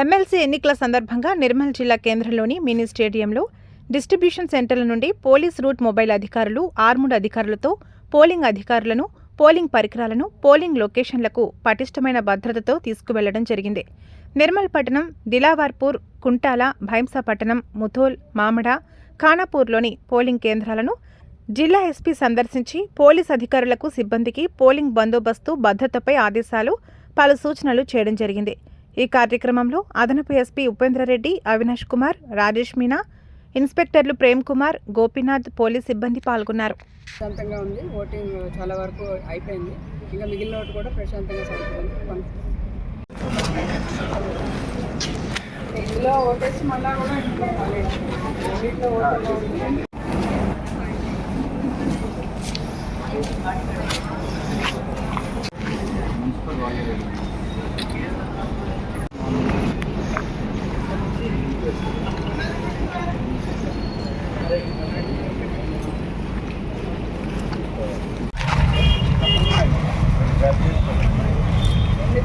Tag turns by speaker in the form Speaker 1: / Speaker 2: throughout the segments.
Speaker 1: MLC ఎన్నికల సందర్భంగా నిర్మల్ జిల్లా కేంద్రంలోని మినీ స్టేడియంలో డిస్ట్రిబ్యూషన్ సెంటర్ల నుండి పోలీస్ రూట్ మొబైల్ అధికారులు ఆర్ముడ్ అధికారులతో పోలింగ్ అధికారులను పోలింగ్ పరికరాలను పోలింగ్ లొకేషన్లకు పటిష్టమైన భద్రతతో తీసుకువెళ్ళడం జరిగింది. నిర్మల్ పట్టణం దిలావార్పూర్ కుంటాల భైంసపట్టణం ముథోల్ మామడ ఖానాపూర్లోని పోలింగ్ కేంద్రాలను జిల్లా ఎస్పీ సందర్శించి పోలీస్ అధికారులకు సిబ్బందికి పోలింగ్ బందోబస్తు భద్రతపై ఆదేశాలు పలు సూచనలు చేయడం జరిగింది. ఈ కార్యక్రమంలో అదనపు ఎస్పీ ఉపేంద్రరెడ్డి అవినాష్ కుమార్ రాజేష్ మీనా ఇన్స్పెక్టర్లు ప్రేమ్ కుమార్ గోపీనాథ్ పోలీస్ సిబ్బంది పాల్గొన్నారు.
Speaker 2: ప్రశాంతంగా ఉంది. ఓటింగ్ చాలా వరకు అయిపోయింది. ఇంకా మిగిలిన ఓటు కూడా ప్రశాంతంగా సాగుతుంది ఇందులో ఓటేసి మళ్ళా కూడా వీటిలో ఓటు ఉంది. మీరు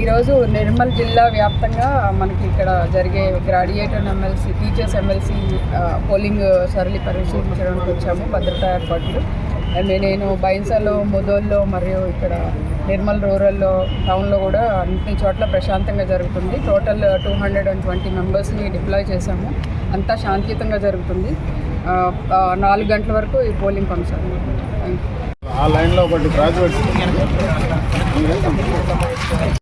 Speaker 2: ఈరోజు నిర్మల్ జిల్లా వ్యాప్తంగా మనకి ఇక్కడ జరిగే graduate MLC teachers MLC polling సరళి పరిశీలించడానికి వచ్చాము భద్రతా ఏర్పాట్లు. అండ్ నేను బైన్సాలో ముదోల్లో మరియు ఇక్కడ నిర్మల్ రూరల్లో టౌన్లో కూడా అన్ని చోట్ల ప్రశాంతంగా జరుగుతుంది. Total two hundred and twenty మెంబర్స్ని డిప్లాయ్ చేశాము. అంతా శాంతియుతంగా జరుగుతుంది. నాలుగు గంటల వరకు ఈ పోలింగ్ కొనసాగుతుంది.
Speaker 3: ఆ లైన్లో ఒకటి గ్రాడ్యుయేట్స్